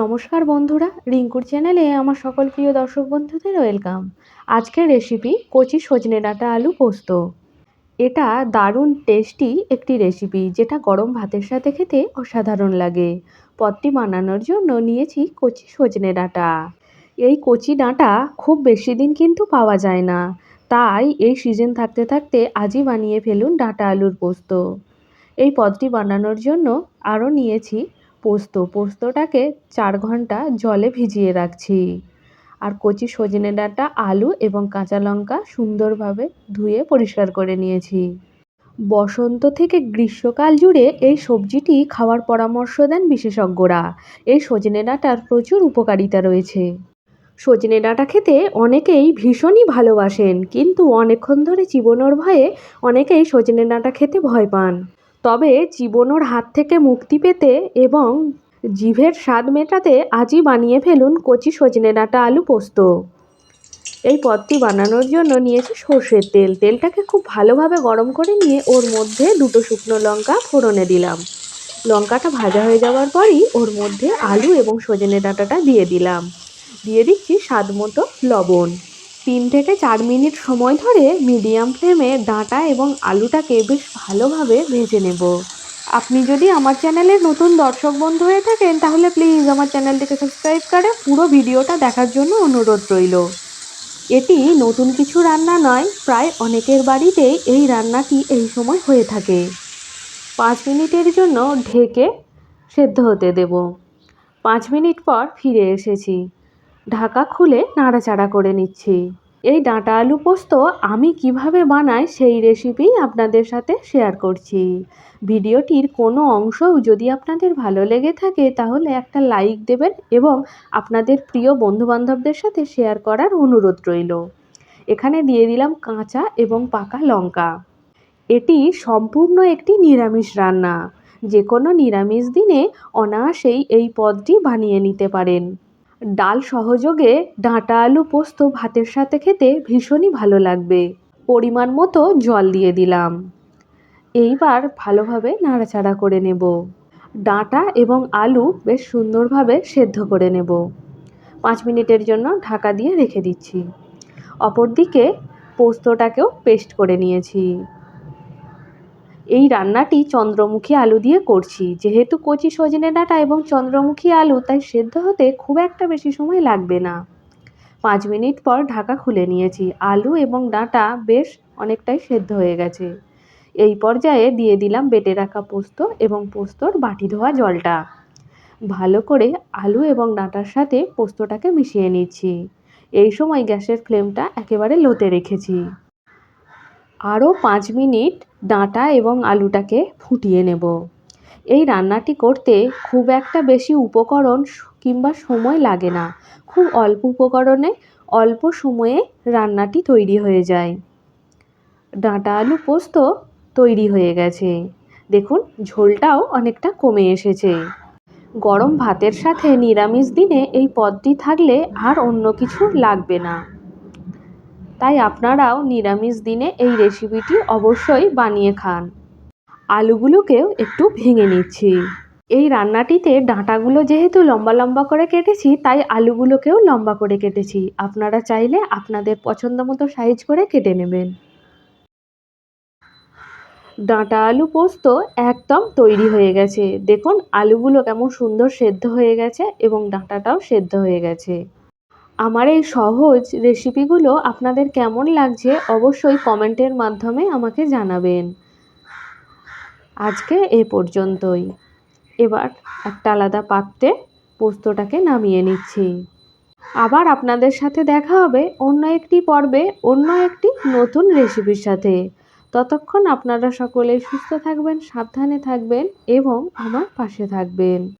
নমস্কার বন্ধুরা, রিঙ্কুর চ্যানেলে আমার সকল প্রিয় দর্শক বন্ধুদের ওয়েলকাম। আজকের রেসিপি কচি সজনে ডাঁটা আলু পোস্ত। এটা দারুণ টেস্টি একটি রেসিপি যেটা গরম ভাতের সাথে খেতে অসাধারণ লাগে। পদটি বানানোর জন্য নিয়েছি কচি সজনে ডাঁটা। এই কচি ডাঁটা খুব বেশি দিন কিন্তু পাওয়া যায় না। তাই এই সিজন থাকতে থাকতে আজই বানিয়ে ফেলুন ডাঁটা আলুর পোস্ত। এই পদটি বানানোর জন্য আরও নিয়েছি পোস্ত, পোস্তটাকে চার ঘণ্টা জলে ভিজিয়ে রাখছি। আর কচি সজনে ডাঁটা, আলু এবং কাঁচা লঙ্কা সুন্দরভাবে ধুয়ে পরিষ্কার করে নিয়েছি। বসন্ত থেকে গ্রীষ্মকাল জুড়ে এই সবজিটি খাওয়ার পরামর্শ দেন বিশেষজ্ঞরা। এই সজনে ডাঁটার প্রচুর উপকারিতা রয়েছে। সজনে ডাঁটা খেতে অনেকেই ভীষণই ভালোবাসেন, কিন্তু অনেকক্ষণ ধরে চিবোনোর ভয়ে অনেকেই সজনে ডাঁটা খেতে ভয় পান। তবে চিবোনোর হাত থেকে মুক্তি পেতে এবং জিভের স্বাদ মেটাতে আজই বানিয়ে ফেলুন কচি সজনে ডাঁটা আলু পোস্ত। এই পদটি বানানোর জন্য নিয়েছি সর্ষের তেল। তেলটাকে খুব ভালোভাবে গরম করে নিয়ে ওর মধ্যে দুটো শুকনো লঙ্কা ফোড়নে দিলাম। লঙ্কাটা ভাজা হয়ে যাওয়ার পরই ওর মধ্যে আলু এবং সজনে ডাঁটাটা দিয়ে দিলাম। দিয়ে দিচ্ছি স্বাদ মতো লবণ। তিন থেকে চার মিনিট সময় ধরে মিডিয়াম ফ্লেমে ডাঁটা এবং আলুটাকে বেশ ভালোভাবে ভেজে নেব। আপনি যদি আমার চ্যানেলের নতুন দর্শক বন্ধু হয়ে থাকেন, তাহলে প্লিজ আমার চ্যানেলটিকে সাবস্ক্রাইব করে পুরো ভিডিওটা দেখার জন্য অনুরোধ রইল। এটি নতুন কিছু রান্না নয়, প্রায় অনেকের বাড়িতেই এই রান্নাটি এই সময় হয়ে থাকে। পাঁচ মিনিটের জন্য ঢেকে সেদ্ধ হতে দেব। পাঁচ মিনিট পর ফিরে এসেছি। ঢাকা খুলে নাড়াচাড়া করে নিচ্ছি। এই ডাঁটা আলু পোস্ত আমি কীভাবে বানাই সেই রেসিপি আপনাদের সাথে শেয়ার করছি। ভিডিওটির কোনো অংশও যদি আপনাদের ভালো লেগে থাকে তাহলে একটা লাইক দেবেন এবং আপনাদের প্রিয় বন্ধুবান্ধবদের সাথে শেয়ার করার অনুরোধ রইল। এখানে দিয়ে দিলাম কাঁচা এবং পাকা লঙ্কা। এটি সম্পূর্ণ একটি নিরামিষ রান্না। যে কোনো নিরামিষ দিনে অনায়াসেই এই পদটি বানিয়ে নিতে পারেন। ডাল সহযোগে ডাঁটা আলু পোস্ত ভাতের সাথে খেতে ভীষণই ভালো লাগবে। পরিমাণ মতো জল দিয়ে দিলাম। এইবার ভালোভাবে নাড়াচাড়া করে নেব। ডাঁটা এবং আলু বেশ সুন্দরভাবে সেদ্ধ করে নেব। পাঁচ মিনিটের জন্য ঢাকা দিয়ে রেখে দিচ্ছি। অপরদিকে পোস্তটাকেও পেস্ট করে নিয়েছি। এই রান্নাটি চন্দ্রমুখী আলু দিয়ে করছি। যেহেতু কচি সজনে ডাঁটা এবং চন্দ্রমুখী আলু, তাই সেদ্ধ হতে খুব একটা বেশি সময় লাগবে না। পাঁচ মিনিট পর ঢাকা খুলে নিয়েছি। আলু এবং ডাঁটা বেশ অনেকটাই সেদ্ধ হয়ে গেছে। এই পর্যায়ে দিয়ে দিলাম বেটে রাখা পোস্ত এবং পোস্তর বাটি ধোয়া জলটা। ভালো করে আলু এবং ডাঁটার সাথে পোস্তটাকে মিশিয়ে নিচ্ছি। এই সময় গ্যাসের ফ্লেমটা একেবারে লোতে রেখেছি। আরও পাঁচ মিনিট ডাঁটা এবং আলুটাকে ফুটিয়ে নেব। এই রান্নাটি করতে খুব একটা বেশি উপকরণ কিংবা সময় লাগে না। খুব অল্প উপকরণে অল্প সময়ে রান্নাটি তৈরি হয়ে যায়। ডাঁটা আলু পোস্ত তৈরি হয়ে গেছে। দেখুন, ঝোলটাও অনেকটা কমে এসেছে। গরম ভাতের সাথে নিরামিষ দিনে এই পদটি থাকলে আর অন্য কিছু লাগবে না। তাই আপনারাও নিরামিষ দিনে এই রেসিপিটি অবশ্যই বানিয়ে খান। আলুগুলোকেও একটু ভেঙে নিচ্ছি। এই রান্নাটিতে ডাঁটাগুলো যেহেতু লম্বা লম্বা করে কেটেছি, তাই আলুগুলোকেও লম্বা করে কেটেছি। আপনারা চাইলে আপনাদের পছন্দ মতো সাইজ করে কেটে নেবেন। ডাঁটা আলু পোস্ত একদম তৈরি হয়ে গেছে। দেখুন, আলুগুলো কেমন সুন্দর সেদ্ধ হয়ে গেছে এবং ডাঁটাটাও সেদ্ধ হয়ে গেছে। আমার এই সহজ রেসিপিগুলো আপনাদের কেমন লাগছে অবশ্যই কমেন্টের মাধ্যমে আমাকে জানাবেন। আজকে এ পর্যন্তই। এবার একটা আলাদা পাত্রে পোস্তটাকে নামিয়ে নিচ্ছি। আবার আপনাদের সাথে দেখা হবে অন্য একটি পর্বে, অন্য একটি নতুন রেসিপির সাথে। ততক্ষণ আপনারা সকলেই সুস্থ থাকবেন, সাবধানে থাকবেন এবং আমার পাশে থাকবেন।